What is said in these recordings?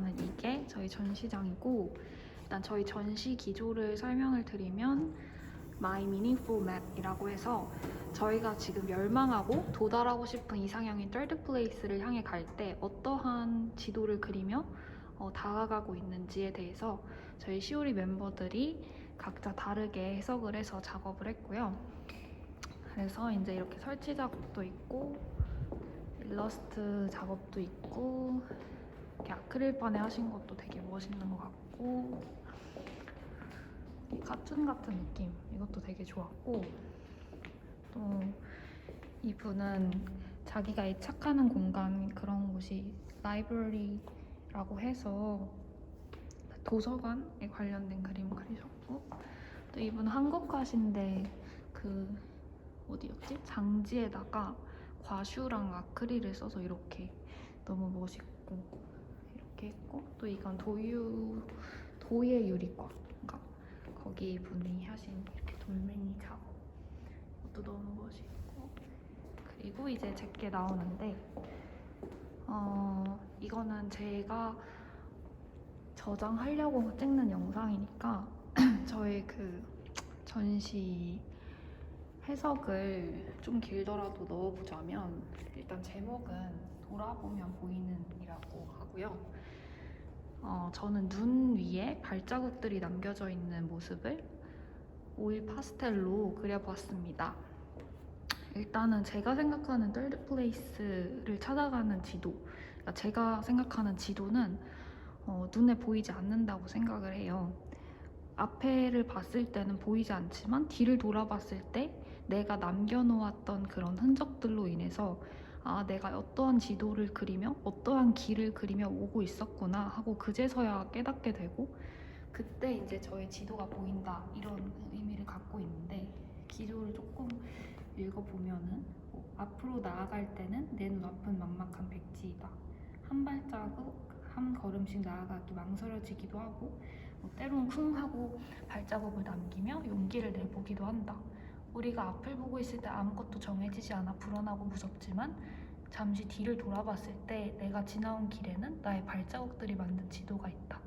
일단은 이게 저희 전시장이고 일단 저희 전시 기조를 설명을 드리면 My Meaningful Map이라고 해서 저희가 지금 멸망하고 도달하고 싶은 이상형인 third place를 향해 갈 때 어떠한 지도를 그리며 어, 다가가고 있는지에 대해서 저희 시오리 멤버들이 각자 다르게 해석을 해서 작업을 했고요. 그래서 이제 이렇게 설치 작업도 있고 일러스트 작업도 있고 이렇게 아크릴판에 하신 것도 되게 멋있는 것 같고 이 카툰 같은 느낌 이것도 되게 좋았고 또 이분은 자기가 애착하는 공간 그런 곳이 라이브러리라고 해서 도서관에 관련된 그림 그리셨고 또 이분 한국 가신데 그 어디였지? 장지에다가 과슈랑 아크릴을 써서 이렇게 너무 멋있고 이렇게 했고 또 이건 도유 도예 유리과인가? 거기 분이 하신 이렇게 돌멩이 작업. 이것도 너무 멋있고. 그리고 이제 제게 나오는데 어 이거는 제가 저장하려고 찍는 영상이니까 저의 그 전시 해석을 좀 길더라도 넣어보자면 일단 제목은 돌아보면 보이는 이라고 하고요. 어, 저는 눈 위에 발자국들이 남겨져 있는 모습을 오일 파스텔로 그려봤습니다. 일단은 제가 생각하는 third place를 찾아가는 지도, 그러니까 제가 생각하는 지도는 어, 눈에 보이지 않는다고 생각을 해요. 앞에를 봤을 때는 보이지 않지만 뒤를 돌아봤을 때 내가 남겨놓았던 그런 흔적들로 인해서 아, 내가 어떠한 지도를 그리며 어떠한 길을 그리며 오고 있었구나 하고 그제서야 깨닫게 되고 그때 이제 저의 지도가 보인다 이런 의미를 갖고 있는데 기조를 조금 읽어보면은 뭐, 앞으로 나아갈 때는 내 눈앞은 막막한 백지이다 한 발자국 한 걸음씩 나아가기 망설여지기도 하고 뭐 때론 쿵 하고 발자국을 남기며 용기를 내보기도 한다. 우리가 앞을 보고 있을 때 아무것도 정해지지 않아 불안하고 무섭지만 잠시 뒤를 돌아봤을 때 내가 지나온 길에는 나의 발자국들이 만든 지도가 있다.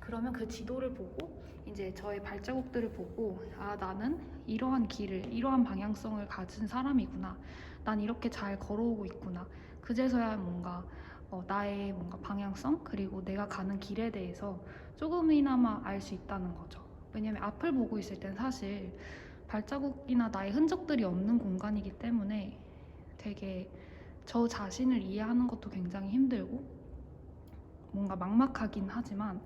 그러면 그 지도를 보고 이제 저의 발자국들을 보고 아 나는 이러한 길을 이러한 방향성을 가진 사람이구나. 난 이렇게 잘 걸어오고 있구나. 그제서야 뭔가 어, 나의 뭔가 방향성 그리고 내가 가는 길에 대해서 조금이나마 알 수 있다는 거죠. 왜냐면 앞을 보고 있을 땐 사실 발자국이나 나의 흔적들이 없는 공간이기 때문에 되게 저 자신을 이해하는 것도 굉장히 힘들고 뭔가 막막하긴 하지만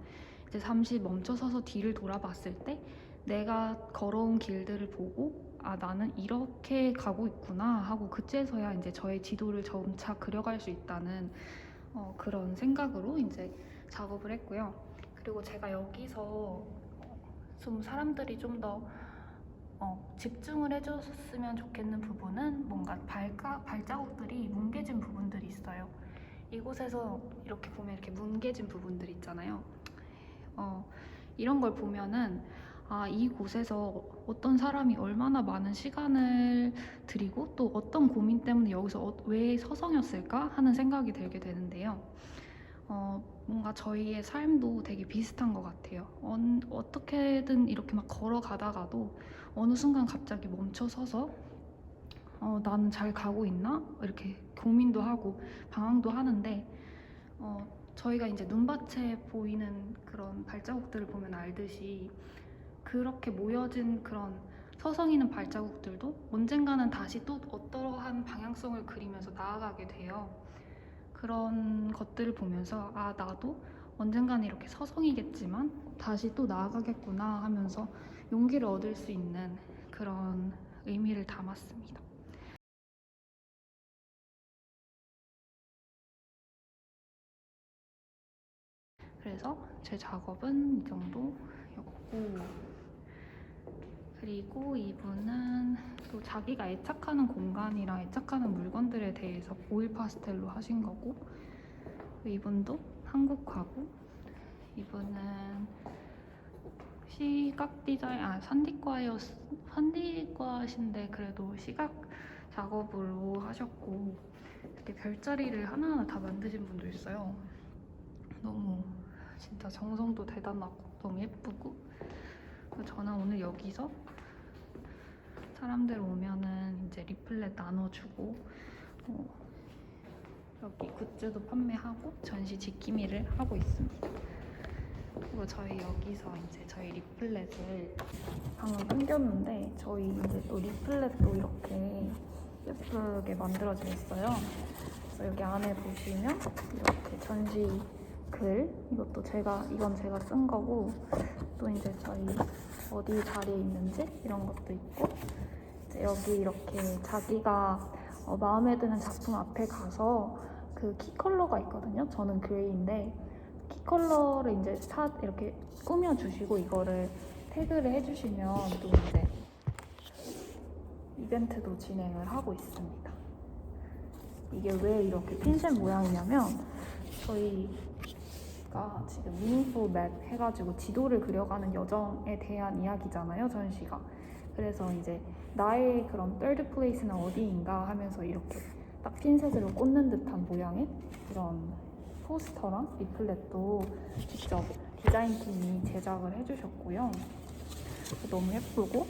이제 잠시 멈춰서서 뒤를 돌아봤을 때 내가 걸어온 길들을 보고 아 나는 이렇게 가고 있구나 하고 그제서야 이제 저의 지도를 점차 그려갈 수 있다는 어, 그런 생각으로 이제 작업을 했고요. 그리고 제가 여기서 어, 좀 사람들이 좀더 어, 집중을 해줬으면 좋겠는 부분은 뭔가 발가, 발자국들이 뭉개진 부분들이 있어요. 이곳에서 이렇게 보면 이렇게 뭉개진 부분들 있잖아요. 어, 이런 걸 보면은 아, 이곳에서 어떤 사람이 얼마나 많은 시간을 들이고 또 어떤 고민 때문에 여기서 어- 왜 서성였을까 하는 생각이 들게 되는데요. 어, 뭔가 저희의 삶도 되게 비슷한 것 같아요. 언- 어떻게든 이렇게 막 걸어가다가도 어느 순간 갑자기 멈춰 서서 어, 나는 잘 가고 있나? 이렇게 고민도 하고 방황도 하는데 어, 저희가 이제 눈밭에 보이는 그런 발자국들을 보면 알듯이 그렇게 모여진 그런 서성이는 발자국들도 언젠가는 다시 또 어떠한 방향성을 그리면서 나아가게 돼요. 그런 것들을 보면서 아 나도 언젠가는 이렇게 서성이겠지만 다시 또 나아가겠구나 하면서 용기를 얻을 수 있는 그런 의미를 담았습니다. 그래서 제 작업은 이 정도였고 그리고 이분은 또 자기가 애착하는 공간이랑 애착하는 물건들에 대해서 오일 파스텔로 하신 거고 이분도 한국화고 이분은 시각 디자인 아 산디과였 산디과신데 그래도 시각 작업으로 하셨고 이렇게 별자리를 하나하나 다 만드신 분도 있어요. 너무 진짜 정성도 대단하고 너무 예쁘고 저는 오늘 여기서 사람들 오면은 이제 리플렛 나눠주고 어, 여기 굿즈도 판매하고 전시 지킴이를 하고 있습니다. 그리고 저희 여기서 이제 저희 리플렛을 방금 숨겼는데 저희 이제 또 리플렛도 이렇게 예쁘게 만들어져 있어요. 그래서 여기 안에 보시면 이렇게 전시 글 이것도 제가 이건 제가 쓴 거고 또 이제 저희 어디 자리에 있는지 이런 것도 있고 여기 이렇게 자기가 어, 마음에 드는 작품 앞에 가서 그 키 컬러가 있거든요. 저는 그레이인데 키 컬러를 이제 사 이렇게 꾸며 주시고 이거를 태그를 해주시면 또 이제 이벤트도 진행을 하고 있습니다. 이게 왜 이렇게 핀셋 모양이냐면 저희가 지금 미닝풀 맵 해가지고 지도를 그려가는 여정에 대한 이야기잖아요, 전시가. 그래서 이제 나의 그런 third place는 어디인가 하면서 이렇게 딱 핀셋으로 꽂는 듯한 모양의 그런 포스터랑 리플렛도 직접 디자인팀이 제작을 해주셨고요. 너무 예쁘고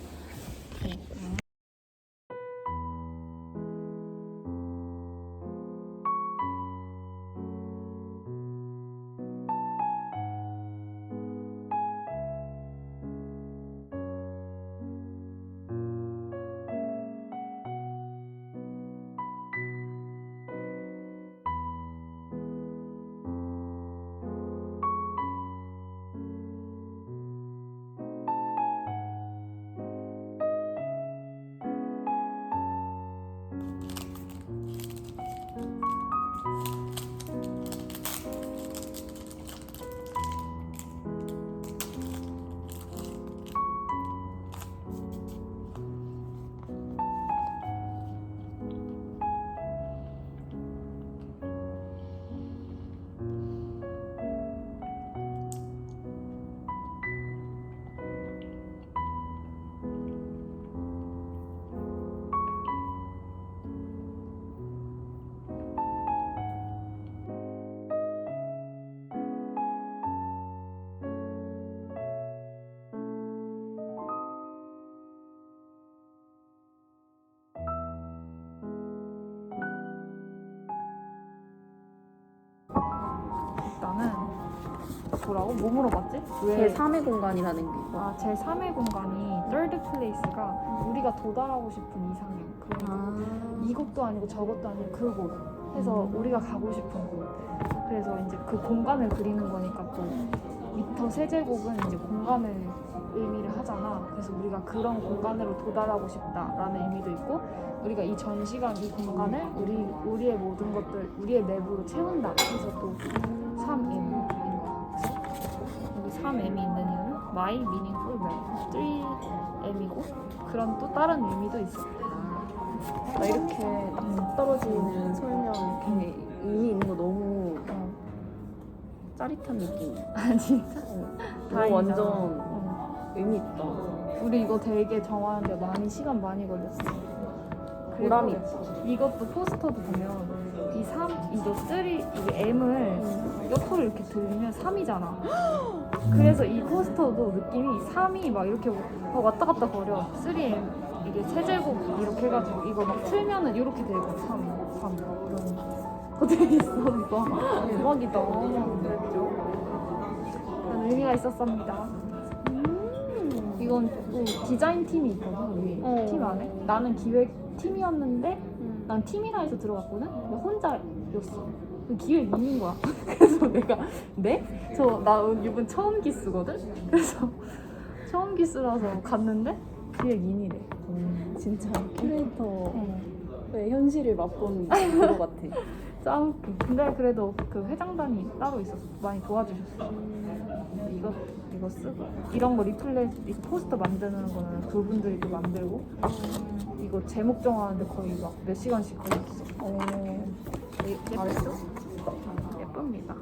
뭐라고? 뭐 물어봤지? 왜? 제3의 공간이라는 게 있고. 아, 제 3의 공간이 third place가 우리가 도달하고 싶은 이상형. 그 아. 이것도 아니고 저것도 아니고 그곳. 해서 우리가 가고 싶은 곳. 그래서 이제 그 공간을 그리는 거니까 또 미터 세제곱은 이제 공간을 의미를 하잖아. 그래서 우리가 그런 공간으로 도달하고 싶다라는 의미도 있고, 우리가 이 전시관 이 공간을 우리 우리의 모든 것들 우리의 내부로 채운다. 그래서 또 3M인 거야. 그래서 여기 3M이 있는 이유는 My Meaningful Map, 3M이고 그런 또 다른 의미도 있어. 나 이렇게 딱 떨어지는 설명 이렇게 의미 있는 거 너무 어. 짜릿한 느낌이야. 아 진짜? 어. 다행이다. 이거 완전 어. 의미 있다. 우리 이거 되게 정하는데 많이 시간 많이 걸렸어. 그리고 보람이 있어. 이것도 포스터도 보면 이 3, 이거 3, 이 M을 옆으로 이렇게 들면 3이잖아. 그래서 이 포스터도 느낌이 3이 막 이렇게 막 왔다 갔다 거려. 3M 이게 세제곱 이렇게 해가지고 이거 막 틀면은 이렇게 되고 3, 3 이런 거 되게 있어 이거. 대박이다. 의미가 있었습니다. 이건 또 디자인 팀이 있거든 우리 어. 팀 안에. 나는 기획 팀이었는데 난 팀이라 해서 들어갔거든? 근데 혼자였어. 그 기획인인 거야. 그래서 내가, 네? 저, 나 이번 처음 기스거든? 그래서 처음 기스라서 갔는데 기획 인이래. 진짜 큐레이터의 어. 현실을 맛본 그거 같아. 싸우기. 근데 그래도 그 회장단이 따로 있어서 많이 도와주셨어. 이거, 이거 쓰고. 이런 거 리플렛, 이 포스터 만드는 거는 그분들이 또 만들고. 이거 제목 정하는데 거의 막 몇 시간씩 걸렸어. 어. 예- 예쁘죠? 예쁩니다.